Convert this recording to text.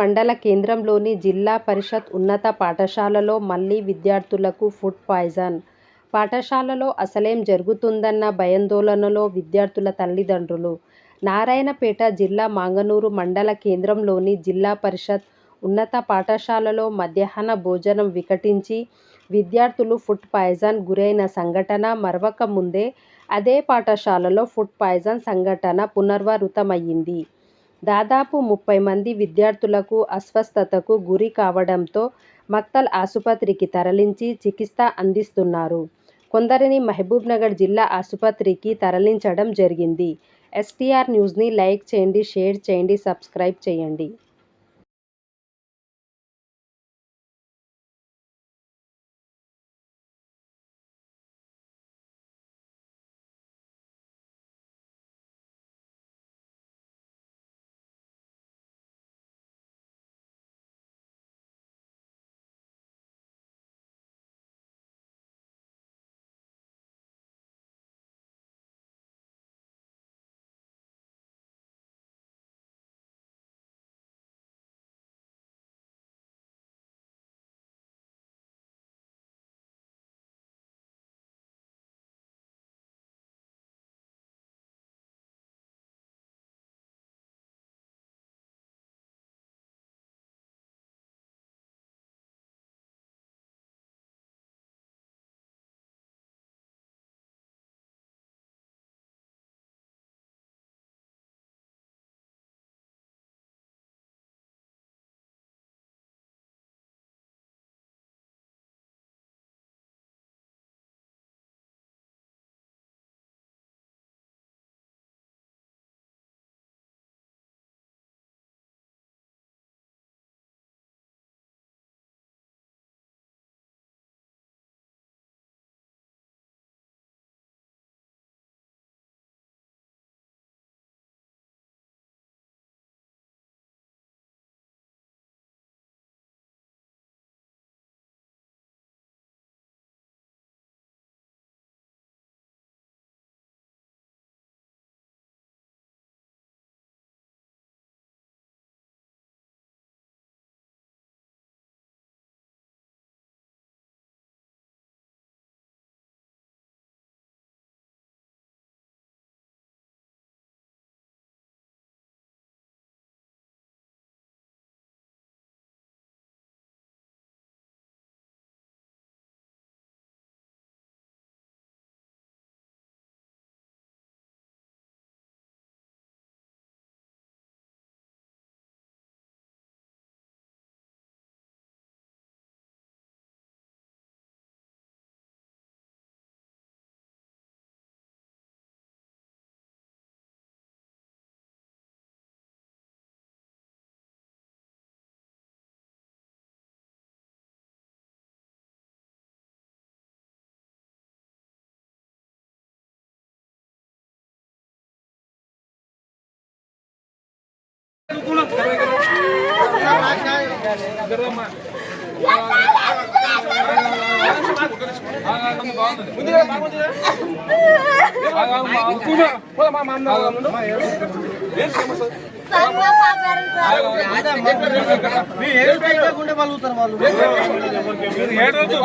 మండల కేంద్రంలోని జిల్లా పరిషత్ ఉన్నత పాఠశాలలో మళ్ళీ విద్యార్థులకు ఫుడ్ పాయిజన్. పాఠశాలలో అసలేం జరుగుతుందన్న భయాందోళనలో విద్యార్థుల తల్లిదండ్రులు. నారాయణపేట జిల్లా మాంగనూరు మండల కేంద్రంలోని జిల్లా పరిషత్ ఉన్నత పాఠశాలలో మధ్యాహ్న భోజనం వికటించి విద్యార్థులు ఫుడ్ పాయిజన్ గురైన సంఘటన మరవక ముందే అదే పాఠశాలలో ఫుడ్ పాయిజన్ సంఘటన పునరావృతమయ్యింది. దాదాపు ముప్పై మంది విద్యార్థులకు అస్వస్థతకు గురి కావడంతో మక్తల్ ఆసుపత్రికి తరలించి చికిత్స అందిస్తున్నారు. కొందరిని మహబూబ్నగర్ జిల్లా ఆసుపత్రికి తరలించడం జరిగింది. ఎస్టీఆర్ న్యూస్ని లైక్ చేయండి షేర్ చేయండి సబ్స్క్రైబ్ చేయండి. గుండె పలుగుతారు వాళ్ళు ఏడవద్దు